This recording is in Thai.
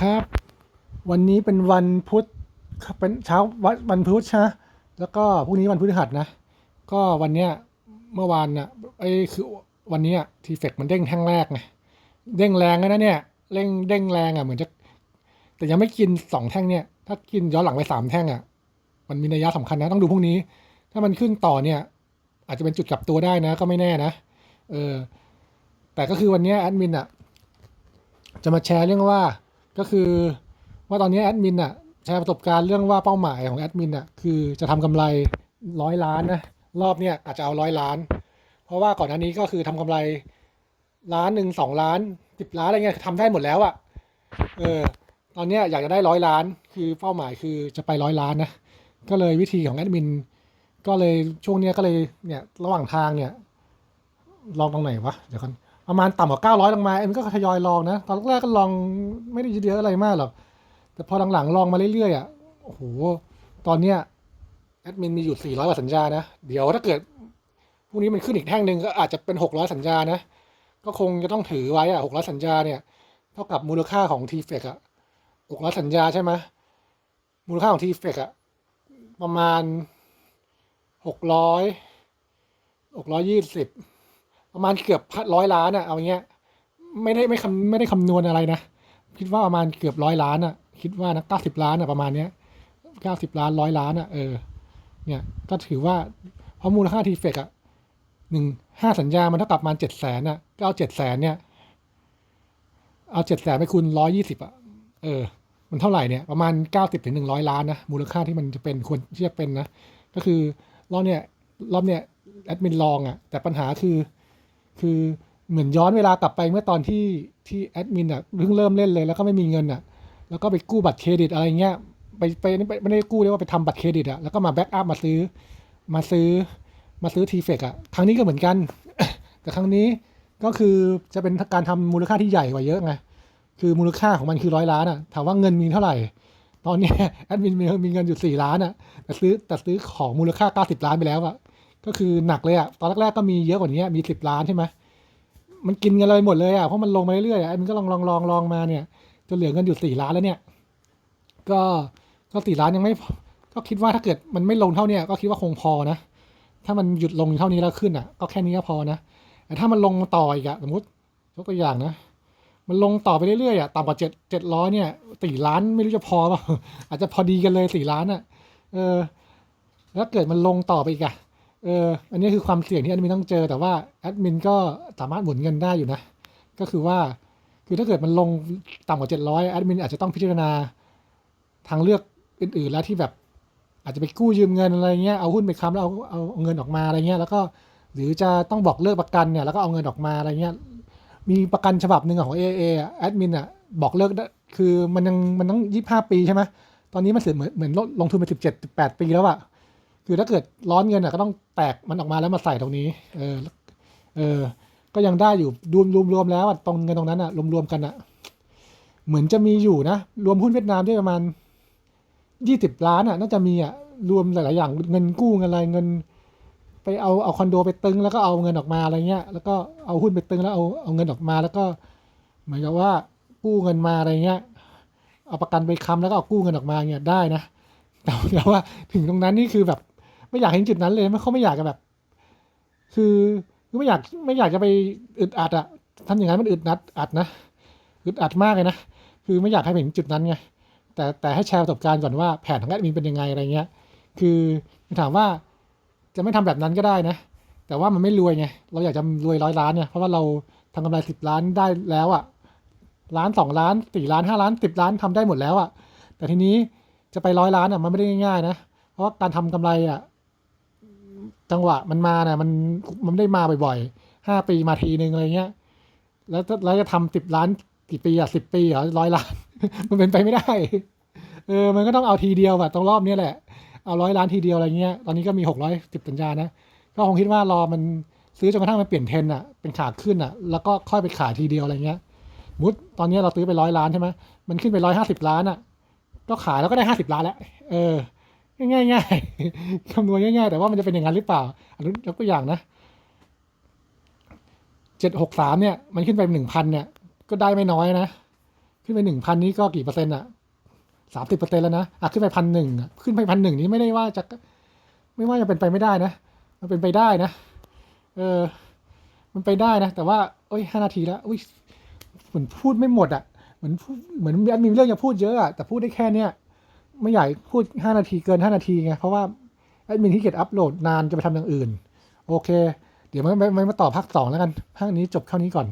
ครับ วันนี้เป็นวันพุธเป็นเช้าวันวันพุธใช่ไหมแล้วก็พรุ่งนี้วันพฤหัสนะ ก็วันเนี้ยเมื่อวานน่ะไอ้คือวันเนี้ทีเฟกมันเด้งแท่งแรกไงเด้งแรงเลยนะเนี่ยเร่งเด้งแรงอะเหมือนจะ แต่ยังไม่กินสองแท่งเนี่ย ถ้ากินย้อนหลังไปสามแท่งอะ มันมีนัยยะสำคัญนะต้องดูพรุ่งนี้ ถ้ามันขึ้นต่อเนี่ย อาจจะเป็นจุดกลับตัวได้นะ ก็ไม่แน่นะเออแต่ก็คือวันเนี้ยแอดมินอะจะมาแชร์เรื่องว่า ก็คือว่าตอนนี้แอดมินอะแชร์ประสบการณ์เรื่องว่าเป้าหมายของแอดมินอะคือจะทำกำไรร้อยล้านนะรอบเนี้ยอาจจะเอาร้อยล้าน เพราะว่าก่อนหน้านี้ก็คือทำกำไรล้านหนึ่งสองล้านสิบล้านอะไรเงี้ยทำได้หมดแล้วอะเออตอนเนี้ยอยากจะได้ร้อยล้าน คือเป้าหมายคือจะไปร้อยล้านนะก็เลยวิธีของแอดมินก็เลยช่วงเนี้ยก็เลยเนี่ยระหว่างทางเนี่ยลองตรงไหนวะเดี๋ยวก่อน ประมาณต่ำกว่าเก้าร้อยลงมาเอ็มก็ทยอยลองนะ ตอนแรกก็ลองไม่ได้เยอะอะไรมากหรอก แต่พอหลังๆลองมาเรื่อยๆอะโอ้โหตอนเนี้ยแอดมินมีอยู่สี่ร้อยกว่าสัญญานะ เดี๋ยวถ้าเกิดพรุ่งนี้มันขึ้นอีกแท่งหนึ่งก็อาจจะเป็นหกร้อยสัญญานะ ก็คงจะต้องถือไว้อะหกร้อยสัญญาเนี่ยเท่ากับมูลค่าของทีเฟกอะหกร้อยสัญญาใช่ไหมมูลค่าของทีเฟกอะประมาณหกร้อยหกร้อยยี่สิบ ประมาณเกือบร้อยล้านอะเอาเงี้ยไม่ได้ไม่คำไม่ได้คำนวณอะไรนะ คิดว่าประมาณเกือบร้อยล้านอะคิดว่านะเก้าสิบล้านอะประมาณเนี้ยเก้าสิบล้านร้อยล้านอะเออเนี่ยก็ถือว่าเพราะมูลค่าทีเฟกอะหนึ่งห้าสัญญามันเท่ากับประมาณเจ็ดแสนอะก็เอาเจ็ดแสนเนี่ยเอาเจ็ดแสนไปคูณร้อยยี่สิบอะเออ มันเท่าไหร่เนี่ยประมาณเก้าสิบถึงหนึ่งร้อยล้านนะมูลค่าที่มันจะเป็นควรที่จะเป็นนะก็คือรอบเนี่ยรอบเนี่ยแอดมินลองอะแต่ปัญหาคือ คือเหมือนย้อนเวลากลับไปเมื่อตอนที่ที่แอดมินอะเพิ่งเริ่มเล่นเลยแล้วก็ไม่มีเงินอะ แล้วก็ไปกู้บัตรเครดิตอะไรเงี้ยไปไปไม่ได้กู้เรียกว่าไปทำบัตรเครดิตอะแล้วก็มาแบ็กอัพมาซื้อมาซื้อมาซื้อทีเฟกอะครั้งนี้ก็เหมือนกัน แต่ครั้งนี้ก็คือจะเป็นการทำมูลค่าที่ใหญ่กว่าเยอะไงคือมูลค่าของมันคือร้อยล้านอะถามว่าเงินมีเท่าไหร่ ตอนนี้แอดมินมีมีเงินอยู่สี่ล้านอะแต่ซื้อแต่ซื้อของมูลค่าเก้าสิบล้านไปแล้วอะ ก็คือหนักเลยอะตอนแรกๆก็มีเยอะกว่านี้มีสิบล้านใช่ไหมมันกินเงินเลยหมดเลยอะเพราะมันลงมาเรื่อยๆอะไอ้มันก็ลองลองลองลองมาเนี่ยจนเหลือเงินอยู่สี่ล้านแล้วเนี่ย ก็ก็สี่ล้านยังไม่ก็คิดว่าถ้าเกิดมันไม่ลงเท่าเนี้ยก็คิดว่าคงพอนะ ถ้ามันหยุดลงเท่านี้แล้วขึ้นอะก็แค่นี้ก็พอนะแต่ถ้ามันลงต่ออีกอะสมมติยกตัวอย่างนะมันลงต่อไปเรื่อยๆอะต่ำกว่าเจ็ดเจ็ดร้อยเนี่ยสี่ล้านไม่รู้จะพอเปล่าอาจจะพอดีกันเลยสี่ล้านอะเออ แล้วเกิดมันลงต่อไปอีกอะ เอออันนี้คือความเสี่ยงที่แอดมินต้องเจอ แต่ว่าแอดมินก็สามารถหมุนเงินได้อยู่นะ ก็คือว่าคือถ้าเกิดมันลงต่ำกว่าเจ็ดร้อยแอดมินอาจจะต้องพิจารณาทางเลือกอื่น ๆ แล้วที่แบบอาจจะไปกู้ยืมเงินอะไรเงี้ยเอาหุ้นไปค้ำแล้วเอาเอาเงินออกมาอะไรเงี้ยแล้วก็หรือจะต้องบอกเลิกประกันเนี่ยแล้วก็เอาเงินออกมาอะไรเงี้ยมีประกันฉบับหนึ่งของ AA อะแอดมินอะบอกเลิกคือมันยังมันต้องยี่ห้าปีใช่ไหมตอนนี้มันเสียเหมือนเหมือนลงทุนไปสิบเจ็ดสิบแปดปีแล้วอะ คือถ้าเกิดร้อนเงินอะก็ต้องแตกมันออกมาแล้วมาใส่ตรงนี้ เออ เออ ก็ยังได้อยู่รวมรวมรวมแล้วอะตรงเงินตรงนั้นอะรวมรวมกันอะ เหมือนจะมีอยู่นะ รวมหุ้นเวียดนามด้วยประมาณยี่สิบล้านอะ น่าจะมีอะ รวมหลาย ๆ อย่างเงินกู้เงินอะไรเงิน ไปเอาเอาคอนโดไปตึงแล้วก็เอาเงินออกมาอะไรเงี้ย แล้วก็เอาหุ้นไปตึงแล้วเอาเอาเงินออกมาแล้วก็ เหมือนกับว่ากู้เงินมาอะไรเงี้ย เอาประกันไปค้ำแล้วก็เอากู้เงินออกมาเงี้ยได้นะแต่แต่ว่าถึงตรงนั้นนี่คือแบบ ไม่อยากเห็นจุดนั้นเลยไม่เขาไม่อยากแบบ คือคือไม่อยากไม่อยากจะไปอึดอัดอะทำอย่างนั้นมันอึดนัดอัดนะอึดอัดมากเลยนะคือไม่อยากให้เห็นจุดนั้นไงแต่แต่ให้แชร์ประสบการณ์ก่อนว่าแผนของแอดมินเป็นยังไงอะไรเงี้ย คือถามว่าจะไม่ทำแบบนั้นก็ได้นะ แต่ว่ามันไม่รวยไง เราอยากจะรวยร้อยล้านเนี่ย เพราะว่าเราทำกำไรสิบล้านได้แล้วอะล้านสองล้านสี่ล้านห้าล้านสิบล้านทำได้หมดแล้วอะแต่ทีนี้จะไปร้อยล้านอะมันไม่ได้ง่ายๆนะ เพราะว่าการทำกำไรอะ จังหวะมันมาเนี่ยมันมันได้มาบ่อยๆห้าปีมาทีนึงอะไรเงี้ย แล้วแล้วจะทำสิบล้านกี่ปีอะสิบปีเหรอร้อยล้าน มันเป็นไปไม่ได้ เออ มันก็ต้องเอาทีเดียวแบบตรงรอบนี้แหละ เอาร้อยล้านทีเดียวอะไรเงี้ย ตอนนี้ก็มีหกร้อยสิบสัญญานะ ก็คงคิดว่ารอมันซื้อจนกระทั่งมันเปลี่ยนเทนอะ เป็นขาขึ้นอะ แล้วก็ค่อยไปขายทีเดียวอะไรเงี้ย มุดตอนนี้เราซื้อไปร้อยล้านใช่ไหมมันขึ้นไปร้อยห้าสิบล้านอะ ก็ขายแล้วก็ได้ห้าสิบล้านแล้ว เออ ง่ายง่ายๆคำนวณง่ายๆ แต่ว่ามันจะเป็นอย่างนั้นหรือเปล่าอันนี้ยกตัวอย่างนะเจ็ดหกสามเนี่ย มันขึ้นไปหนึ่งพันเนี่ย ก็ได้ไม่น้อยนะ ขึ้นไปหนึ่งพันนี้ก็กี่เปอร์เซ็นต์อะสามสิบเปอร์เซ็นต์แล้วนะอะขึ้นไปพันหนึ่งขึ้นไปพันหนึ่งนี้ไม่ได้ว่าจะ ไม่ว่าจะเป็นไปไม่ได้นะ มันเป็นไปได้นะ เออ มันไปได้นะ แต่ว่าเอ้ยห้านาทีแล้วอุ้ยเหมือนพูดไม่หมดอะเหมือนเหมือนมีเรื่องจะพูดเยอะอะแต่พูดได้แค่เนี้ย ไม่อยากพูดห้านาทีเกินห้านาทีไงเพราะว่าแอดมินที่เกียจอัปโหลดนานจะไปทำอย่างอื่น โอเค เดี๋ยวมันมาต่อภาคสองแล้วกันภาคนี้จบเท่านี้ก่อน